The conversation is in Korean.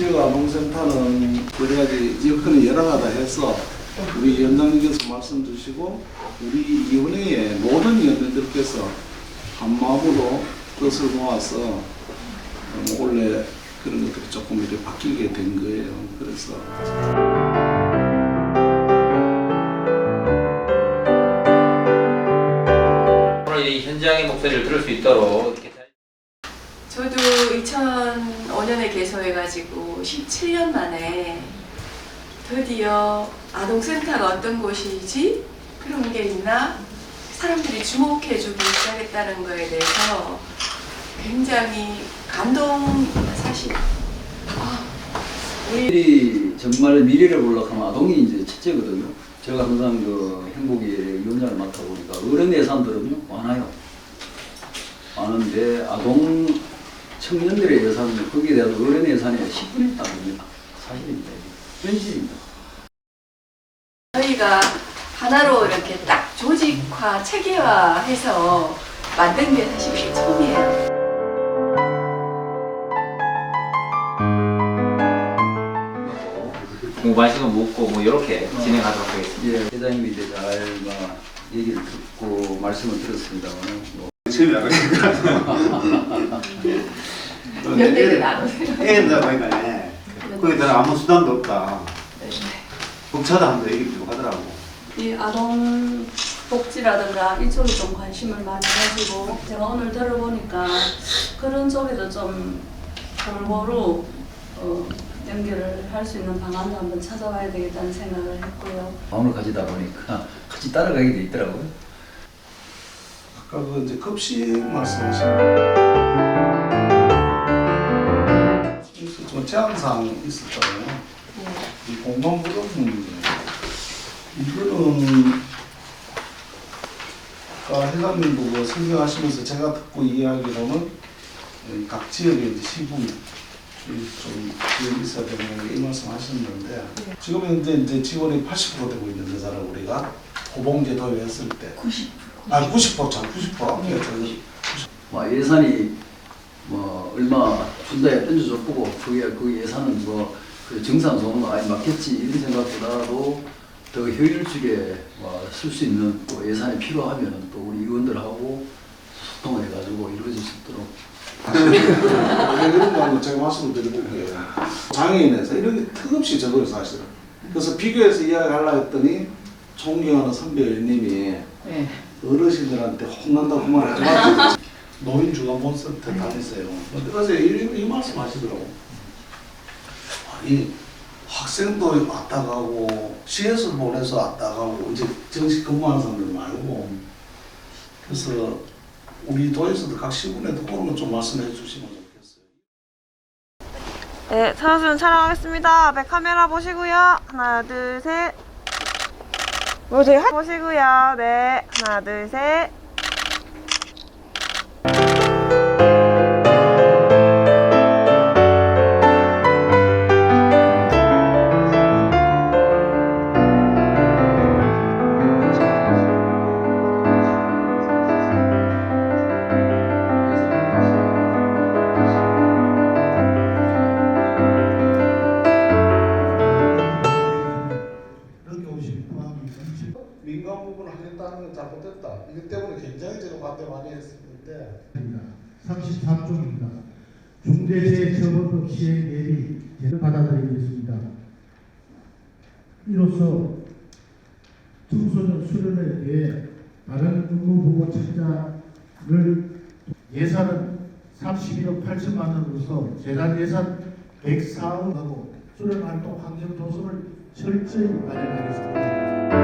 여러 가지 여건이 여러 가다 해서 우리 위원장님께서 말씀 주시고 우리 위원회의 모든 위원님들께서 한 마음으로 뜻을 모아서 어, 원래 그런 것들이 조금 이렇게 바뀌게 된 거예요. 그래서 오늘 이 현장의 목소리를 들을 수 있도록 저도 2005년에 개소해가지고 17년 만에 드디어 아동센터가 어떤 곳이지? 그런 게 있나? 사람들이 주목해주기 시작했다는 거에 대해서 굉장히 감동입니다, 사실. 아, 우리 정말 미래를 보려고 하면 아동이 이제 첫째거든요. 제가 항상 그 행복의 위원장을 맡아 보니까 어른 예산들은요 많아요. 많은데 아동 청년들의 예산은 거기에 대한 어른 예산의 10분의 1도 안 됩니다. 사실입니다. 이게. 현실입니다. 저희가 하나로 이렇게 딱 조직화, 체계화해서 만든 게 사실 처음이에요. 뭐 맛있는 거 먹고 뭐 이렇게 진행하도록 하겠습니다. 예, 회장님이 이제 잘 막, 얘기를 듣고 말씀을 들었습니다만 뭐 그러니까 몇 나누세요? 애다 보니까 거기다 아무 수단도 없다 복차다 하면서 얘기 좀 하더라고 이 아동 복지라든가 이쪽에 좀 관심을 많이 가지고 제가 오늘 들어보니까 그런 쪽에도 좀 골고루 어, 연결을 할 수 있는 방안도 한번 찾아봐야 되겠다는 생각을 했고요. 마음을 가지다 보니까 같이 따라가게 돼 있더라고요. 아까 그 이제 급식 말씀하신 제한사항이 있었잖아요. 이 공간 부족 문제. 이거는 아까 회장님도 그 설명하시면서 제가 듣고 이야기로는 이각 지역에 이제 시군 좀 지원이 있어야 되는 이 말씀 하셨는데 지금 현재 이제 지원이 80% 되고 있는 거잖아요 우리가 고봉제 도입했을 때 90. 아 90%참 90%. 네. 저기 뭐 예산이 뭐 얼마 준다에 던져줬고 그게 그 예산은 뭐 그 정상 소는 아니 맞겠지 이런 생각보다도 더 효율적에 뭐쓸 수 있는 또 예산이 필요하면 또 우리 의원들하고 소통을 해가지고 이루어질 수 있도록 왜 그런가 하면 제가 말씀을 드려볼게요. 장애인에서 이런 게 턱없이 적어요 사실은. 그래서 비교해서 이야기하려고 했더니 존경하는 선배 의원님이 어르신들한테 혼난다고 말하지 마. 노인 주간본센터 다니세요. 근데 어제 이, 이 말씀 하시더라고. 아, 이 학생도 왔다 가고 시에서 보내서 왔다 가고 이제 정식 근무하는 사람들 말고 그래서 우리 도에서도 각 시군에도 그런 거 좀 말씀해 주시면 좋겠어요. 네, 차수는 촬영하겠습니다. 앞에 카메라 보시고요. 하나, 둘, 셋. 뭐 저희 할 보시고요. 네, 하나, 둘, 셋. 이 민간 부분을 하겠다는 건 잘못됐다. 이것 때문에 굉장히 제가 반대 많이 했었는데 33조입니다. 중대재해처벌법 시행 예비를 받아들이겠습니다. 이로써 청소년 수련에 대해 다른 의무보호 책자를 예산은 31억 8천만 원으로서 재단 예산 104억 원으로 수련활동 환경 조성을 철저히 마련하겠습니다.